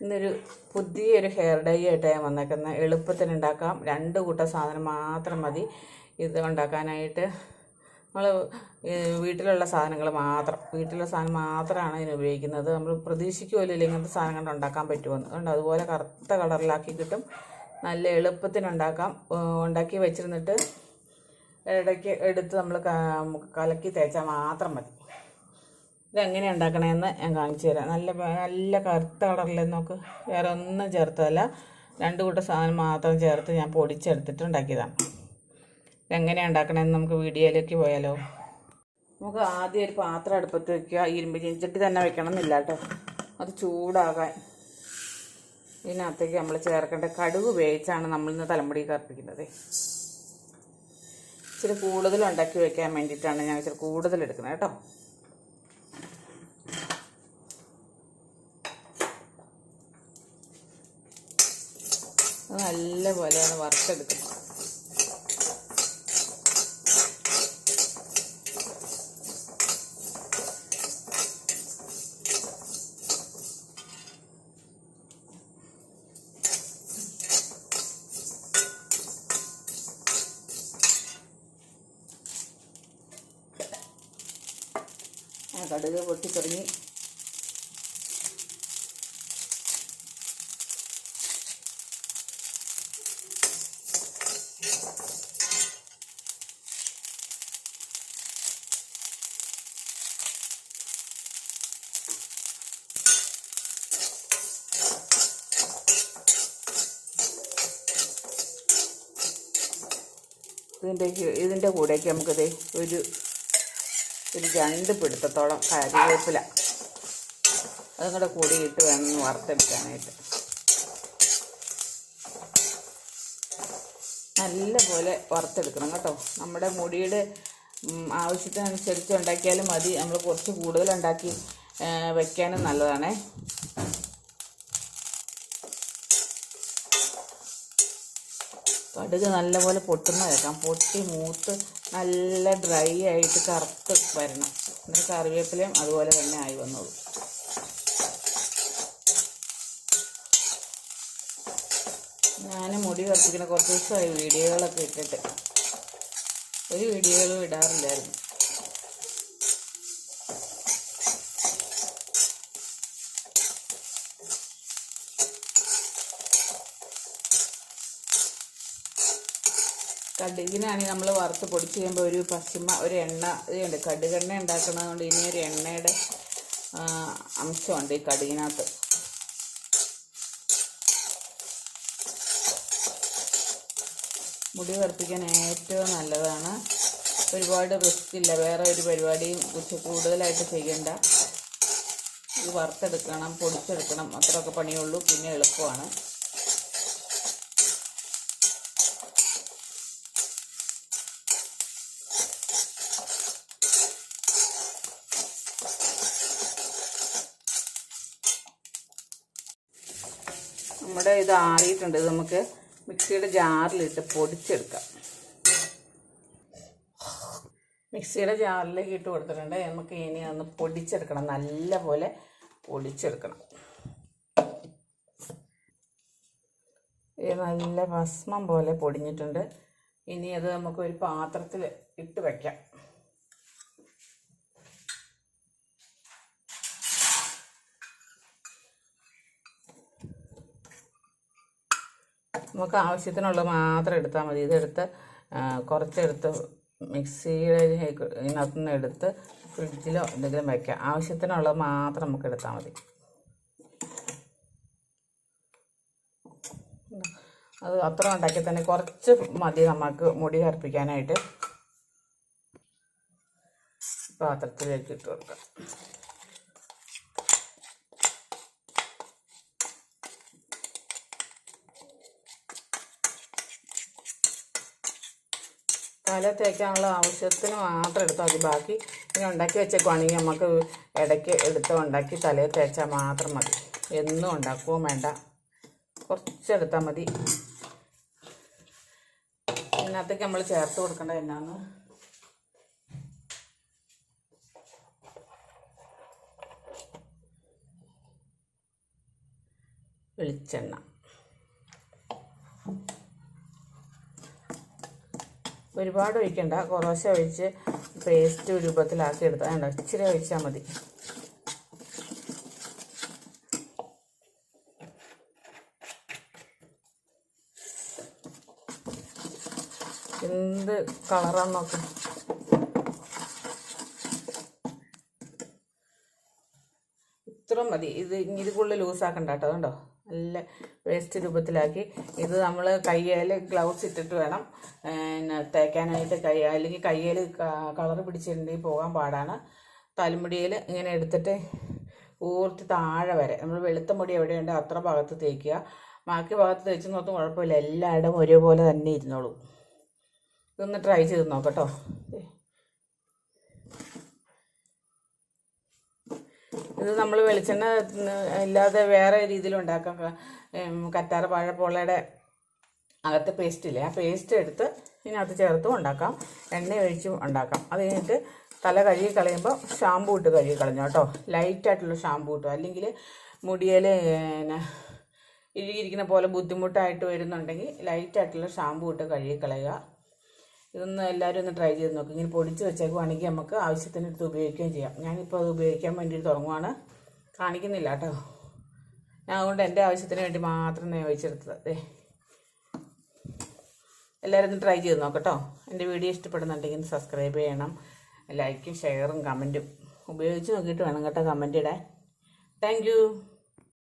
ഇന്നൊരു പുതിയൊരു hair dye ആയിട്ട് ഞാൻ വന്നേക്കുന്നത് എളുപ്പത്തിന് ഉണ്ടാക്കാം രണ്ട് കൂട്ടം സാധനം മാത്രം മതി. ഇത് ഉണ്ടാക്കാനായിട്ട് നമ്മൾ വീട്ടിലുള്ള സാധനങ്ങൾ മാത്രം വീട്ടിലുള്ള സാധനം മാത്രമാണ് ഇതിന് ഉപയോഗിക്കുന്നത്. നമ്മൾ പ്രതീക്ഷിക്കുമല്ലോ ഇങ്ങനത്തെ സാധനം കൊണ്ട് ഉണ്ടാക്കാൻ പറ്റുമെന്ന് അതുകൊണ്ട് അതുപോലെ കറുത്ത കളറിലാക്കി കിട്ടും. നല്ല എളുപ്പത്തിന് ഉണ്ടാക്കാം. ഏഹ് ഉണ്ടാക്കി വെച്ചിരുന്നിട്ട് ഇടയ്ക്ക് എടുത്ത് നമ്മൾ കലക്കി തേച്ചാൽ മാത്രം മതി. ഇതെങ്ങനെ ഉണ്ടാക്കണമെന്ന് ഞാൻ കാണിച്ചു തരാം. നല്ല നല്ല കറുത്ത കളറിൽ നോക്ക്. വേറെ ഒന്നും ചേർത്തതല്ല. രണ്ട് കൂട്ടം സാധനം മാത്രം ചേർത്ത് ഞാൻ പൊടിച്ചെടുത്തിട്ട് ഉണ്ടാക്കിയതാണ് ഇതെങ്ങനെയാണ് ഉണ്ടാക്കണമെന്ന് നമുക്ക് വീഡിയോയിലേക്ക് പോയാലോ. നമുക്ക് ആദ്യം ഒരു പാത്രം അടുപ്പത്ത് വെക്കുക. ഇരുമ്പ് ചീഞ്ചട്ടി തന്നെ വെക്കണം എന്നില്ല കേട്ടോ. അത് ചൂടാകാൻ. ഇതിനകത്തേക്ക് നമ്മൾ ചേർക്കേണ്ട കടുക് ഉപയോഗിച്ചാണ് നമ്മളിന്ന് തലമുടി കറുപ്പിക്കുന്നത് ഇച്ചിരി കൂടുതൽ ഉണ്ടാക്കി വെക്കാൻ വേണ്ടിയിട്ടാണ് ഞാൻ ഇച്ചിരി കൂടുതൽ എടുക്കുന്നത് കേട്ടോ. അത് നല്ല പോലെയാണ് വറുത്തെടുക്കുന്നത് കടുക് കടുക് ഇതിന്റെ ഇതിന്റെ കൂടെയൊക്കെ നമുക്കിത് ഒരു ഒരു രണ്ട് പിടുത്തത്തോളം കറിവേപ്പില അതും കൂടെ കൂടിയിട്ട് വേണം വറുത്തെടുക്കാനായിട്ട്. നല്ലപോലെ വറുത്തെടുക്കണം കേട്ടോ. നമ്മുടെ മുടിയുടെ ആവശ്യത്തിനനുസരിച്ച് ഉണ്ടാക്കിയാലും മതി. നമ്മൾ കുറച്ച് കൂടുതൽ ഉണ്ടാക്കി വയ്ക്കാനും നല്ലതാണേ. കടുക് നല്ലപോലെ പൊട്ടുന്ന കേൾക്കാം പൊട്ടി മൂത്ത് നല്ല ഡ്രൈ ആയിട്ട് കറുത്ത് വരണം. എന്നിട്ട് കറിവേപ്പിലയും അതുപോലെ തന്നെ ആയി വന്നോളൂ. ഞാൻ മുടി കത്തിക്കുന്ന കുറച്ച് ദിവസമായി വീഡിയോകളൊക്കെ ഇട്ടിട്ട്. ഒരു വീഡിയോകളും ഇടാറില്ലായിരുന്നു. കടുകിനാണെങ്കിൽ നമ്മൾ വറുത്ത് പൊടിച്ച് കഴിയുമ്പോൾ ഒരു പശുമ ഒരു എണ്ണ ഇതുണ്ട് കടുകെണ്ണ ഉണ്ടാക്കുന്നത് കൊണ്ട് ഇനി ഒരു എണ്ണയുടെ അംശമുണ്ട് ഈ കടുകിനകത്ത്. മുടി വറുപ്പിക്കാൻ ഏറ്റവും നല്ലതാണ്. ഒരുപാട് റിസ്ക് ഇല്ല. വേറെ ഒരു പരിപാടിയും കുറച്ച് കൂടുതലായിട്ട് ചെയ്യണ്ട. ഇത് വറുത്തെടുക്കണം പൊടിച്ചെടുക്കണം അത്രയൊക്കെ പണിയുള്ളൂ. പിന്നെ എളുപ്പമാണ്. നമ്മുടെ ഇത് ആറിയിട്ടുണ്ട്. ഇത് നമുക്ക് മിക്സിയുടെ ജാറിലിട്ട് പൊടിച്ചെടുക്കാം. മിക്സിയുടെ ജാറിലേക്ക് ഇട്ട് കൊടുത്തിട്ടുണ്ട്. നമുക്ക് ഇനി ഒന്ന് പൊടിച്ചെടുക്കണം. നല്ല പോലെ പൊടിച്ചെടുക്കണം നല്ല ഭസ്മം പോലെ പൊടിഞ്ഞിട്ടുണ്ട്. ഇനി അത് നമുക്ക് ഒരു പാത്രത്തിൽ ഇട്ട് വയ്ക്കാം നമുക്ക് ആവശ്യത്തിനുള്ള മാത്രം എടുത്താൽ മതി. ഇതെടുത്ത് കുറച്ചെടുത്ത് മിക്സിയുടെ ഇതിനകത്തുനിന്ന് എടുത്ത് ഫ്രിഡ്ജിലോ എന്തെങ്കിലും വയ്ക്കാം ആവശ്യത്തിനുള്ളത് മാത്രം നമുക്ക് എടുത്താൽ മതി. അത് അത്ര ഉണ്ടാക്കി തന്നെ കുറച്ച് മതി നമുക്ക് മുടി കറുപ്പിക്കാനായിട്ട്. പാത്രത്തിലേക്ക് ഇട്ട് കൊടുക്കാം. തല തേക്കാനുള്ള ആവശ്യത്തിന് മാത്രം എടുത്താൽ മതി. ബാക്കി ഇങ്ങനെ ഉണ്ടാക്കി വെച്ചേക്കുവാണെങ്കിൽ നമുക്ക് ഇടയ്ക്ക് എടുത്ത് ഉണ്ടാക്കി തലയിൽ തേച്ചാൽ മാത്രം മതി. എന്നും ഉണ്ടാക്കുകയും വേണ്ട. കുറച്ചെടുത്താൽ മതി. ഇതിനകത്തേക്ക് നമ്മൾ ചേർത്ത് കൊടുക്കേണ്ടത് എന്നാന്ന് വെളിച്ചെണ്ണ. ഒരുപാട് ഒഴിക്കണ്ട. കുറേശ്ശെ ഒഴിച്ച് പേസ്റ്റ് രൂപത്തിലാക്കി എടുത്താൽ വേണ്ട ഇച്ചിരി ഒഴിച്ചാൽ മതി. എന്ത് കളറാന്ന് നോക്കാം ഇത്ര മതി. ഇത് ഇനി ഇത് കൂടുതൽ ലൂസാക്കണ്ട കേട്ടോ. അതുകൊണ്ടോ നല്ല വേസ്റ്റ് രൂപത്തിലാക്കി. ഇത് നമ്മൾ കയ്യാൽ ഗ്ലൗസ് ഇട്ടിട്ട് വേണം പിന്നെ തേക്കാനായിട്ട് കൈ അല്ലെങ്കിൽ കയ്യിൽ കളർ പിടിച്ചിട്ടുണ്ടെങ്കിൽ പോകാൻ പാടാണ്. തലമുടിയിൽ ഇങ്ങനെ എടുത്തിട്ട് ഊർത്തി താഴെ വരെ നമ്മൾ വെളുത്ത മുടി എവിടെയുണ്ടോ അത്ര ഭാഗത്ത് തേക്കുക. ബാക്കി ഭാഗത്ത് തേച്ച് നോക്കും കുഴപ്പമില്ല എല്ലായിടവും ഒരേപോലെ തന്നെ ഇരുന്നോളൂ. ഇതൊന്ന് ട്രൈ ചെയ്ത് നോക്കട്ടോ ഇത് നമ്മൾ വെളിച്ചെണ്ണ ഇല്ലാതെ വേറെ രീതിയിൽ ഉണ്ടാക്കാം കറ്റാർ വാഴപ്പോളയുടെ അകത്ത് പേസ്റ്റ് ഇല്ലേ? ആ പേസ്റ്റ് എടുത്ത് ഇതിനകത്ത് ചേർത്തും ഉണ്ടാക്കാം. എണ്ണ ഒഴിച്ചും ഉണ്ടാക്കാം. അത് കഴിഞ്ഞിട്ട് തല കഴുകി കളയുമ്പോൾ ഷാമ്പൂ ഇട്ട് കഴുകി കളഞ്ഞു കേട്ടോ. ലൈറ്റായിട്ടുള്ള ഷാമ്പൂ ഇട്ടു. അല്ലെങ്കിൽ മുടിയിൽ ഇഴുകിയിരിക്കുന്ന പോലെ ബുദ്ധിമുട്ടായിട്ട് വരുന്നുണ്ടെങ്കിൽ ലൈറ്റായിട്ടുള്ള ഷാമ്പൂ ഇട്ട് കഴുകി കളയുക. ഇതൊന്ന് എല്ലാവരും ഒന്ന് ട്രൈ ചെയ്ത് നോക്കും. ഇങ്ങനെ പൊടിച്ച് വെച്ചേക്കുവാണെങ്കിൽ നമുക്ക് ആവശ്യത്തിന് എടുത്ത് ഉപയോഗിക്കുകയും ചെയ്യാം. ഞാനിപ്പോൾ അത് ഉപയോഗിക്കാൻ വേണ്ടിയിട്ട് തുടങ്ങുവാണ്. കാണിക്കുന്നില്ല കേട്ടോ. ഞാൻ അതുകൊണ്ട് എന്റെ ആവശ്യത്തിന് വേണ്ടി മാത്രം ഞാൻ അതെ എല്ലാവരും ഒന്ന് ട്രൈ ചെയ്ത് നോക്കട്ടോ എന്റെ വീഡിയോ ഇഷ്ടപ്പെടുന്നുണ്ടെങ്കിൽ സബ്സ്ക്രൈബ് ചെയ്യണം. ലൈക്കും ഷെയറും കമന്റും. ഉപയോഗിച്ച് നോക്കിയിട്ട് വേണം കേട്ടോ കമന്റ് ഇടാൻ. താങ്ക്